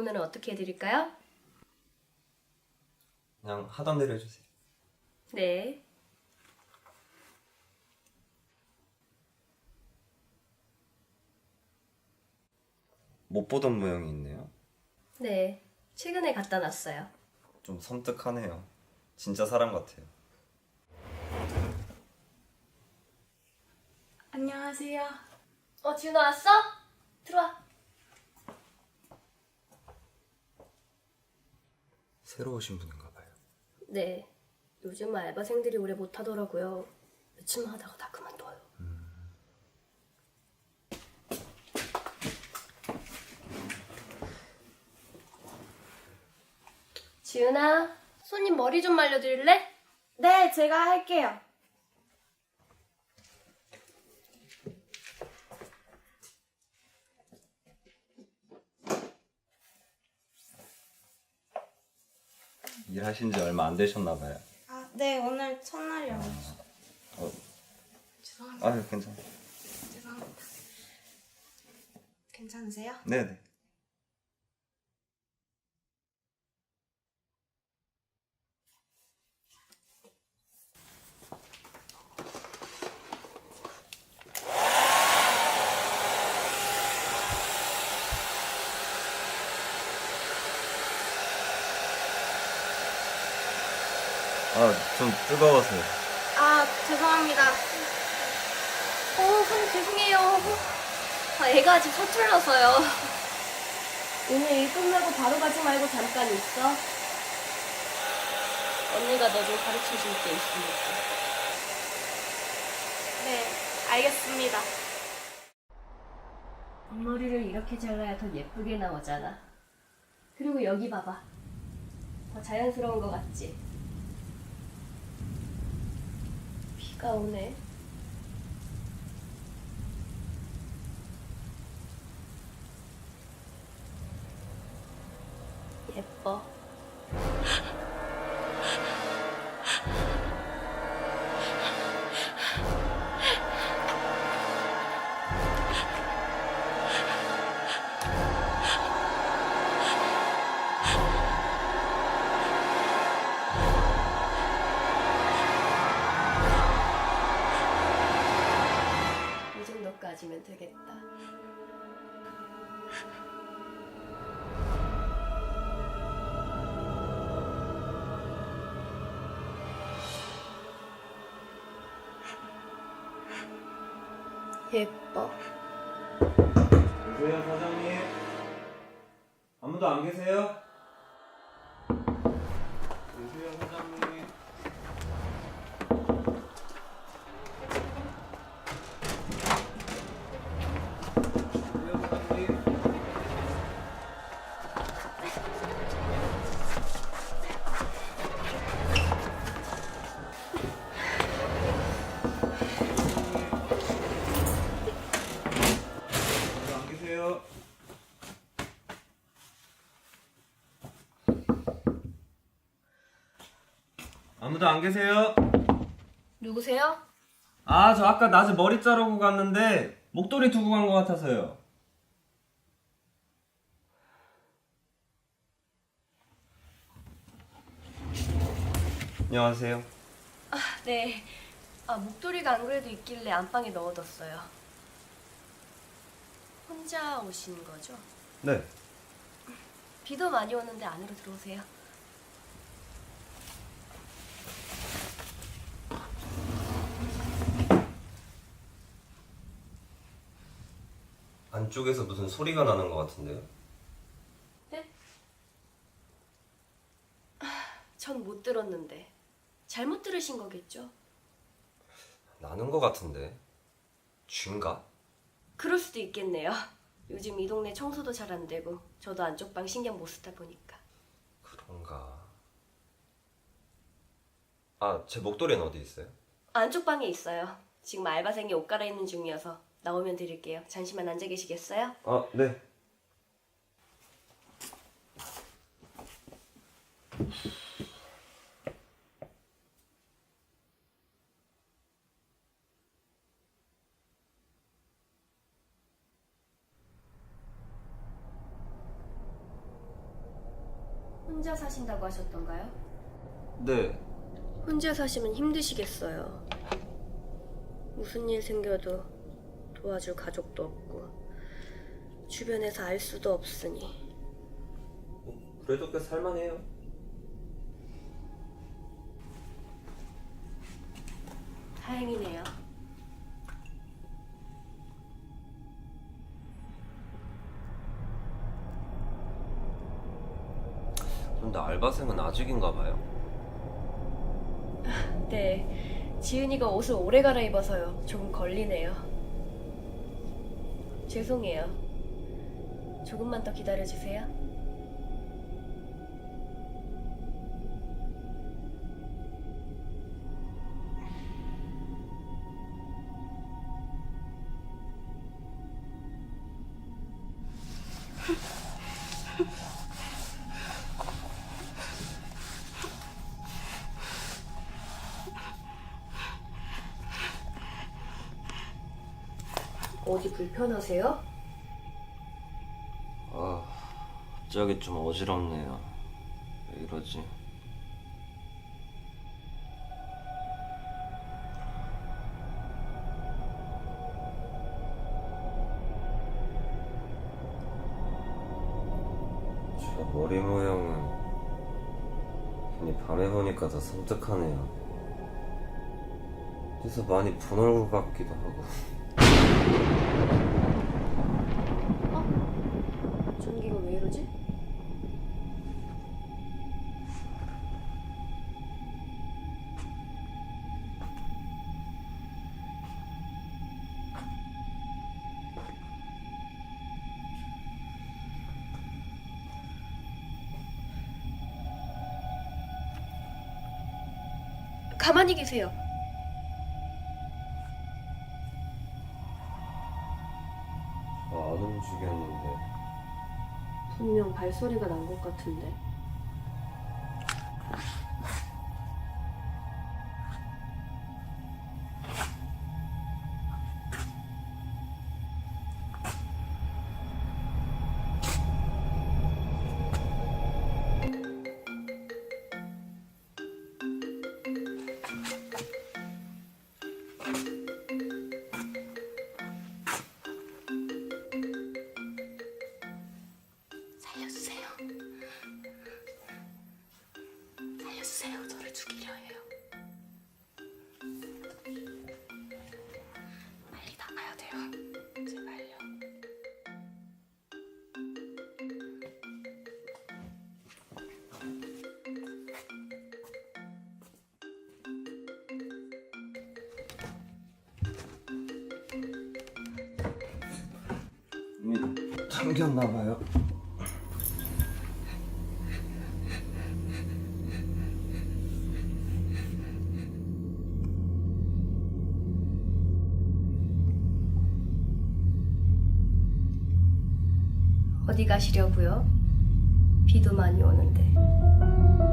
오늘은 어떻게 해드릴까요? 그냥 하던 대로 해주세요. 네. 못 보던 모양이 있네요. 네. 최근에 갖다 놨어요. 좀 섬뜩하네요. 진짜 사람 같아요. 안녕하세요. 어, 지훈아 왔어? 들어와. 새로 오신 분인가 봐요. 네. 요즘 알바생들이 오래 못 하더라고요. 며칠만 하다가 다 그만둬요. 지은아, 손님 머리 좀 말려드릴래? 네, 제가 할게요. 일 하신 지 얼마 안 되셨나 봐요. 아, 네, 오늘 첫날이어서. 어, 죄송합니다. 아유 괜찮아. 죄송합니다. 괜찮으세요? 네네. 아, 좀 뜨거워서요. 아, 죄송합니다. 어, 손님 죄송해요. 아, 애가 아직 서툴러서요. 오늘 일 끝나고 바로 가지 말고 잠깐 있어. 언니가 너 좀 가르쳐 줄 게 있으니까. 네, 알겠습니다. 앞머리를 이렇게 잘라야 더 예쁘게 나오잖아. 그리고 여기 봐봐. 더 자연스러운 거 같지? 비가 오네. 예뻐. 정도까지면 되겠다. 예뻐. 계세요 사장님? 아무도 안? 계세요 계세요? 아무도 안 계세요? 누구세요? 아, 저 아까 낮에 머리 자르고 갔는데 목도리 두고 간 것 같아서요. 안녕하세요. 네. 아, 목도리가 안 그래도 있길래 안방에 넣어뒀어요. 혼자 오신 거죠? 네. 비도 많이 오는데 안으로 들어오세요. 안쪽에서 무슨 소리가 나는 것 같은데요? 네? 전 못 들었는데. 잘못 들으신 거겠죠? 나는 것 같은데. 쥐인가? 그럴 수도 있겠네요. 요즘 이 동네 청소도 잘 안 되고 저도 안쪽 방 신경 못 쓰다 보니까. 그런가. 아, 제 목도리는 어디 있어요? 안쪽 방에 있어요. 지금 알바생이 옷 갈아입는 중이어서 나오면 드릴게요. 잠시만 앉아 계시겠어요? 아, 네. 혼자 사신다고 하셨던가요? 네. 혼자 사시면 힘드시겠어요. 무슨 일 생겨도 도와줄 가족도 없고 주변에서 알 수도 없으니 그래도 꽤 살만해요. 다행이네요. 알바생은 아직인가 봐요. 네, 지은이가 옷을 오래 갈아입어서요. 조금 걸리네요. 죄송해요. 조금만 더 기다려주세요. 어디 불편하세요? 아, 갑자기 좀 어지럽네요. 왜 이러지? 저 머리 모양은 괜히 밤에 보니까 더 섬뜩하네요. 그래서 많이 본 얼굴 같기도 하고. 전기가 왜 이러지? 가만히 계세요. 분명 발소리가 난 것 같은데. 잠겼나 봐요. 어디 가시려고요? 비도 많이 오는데.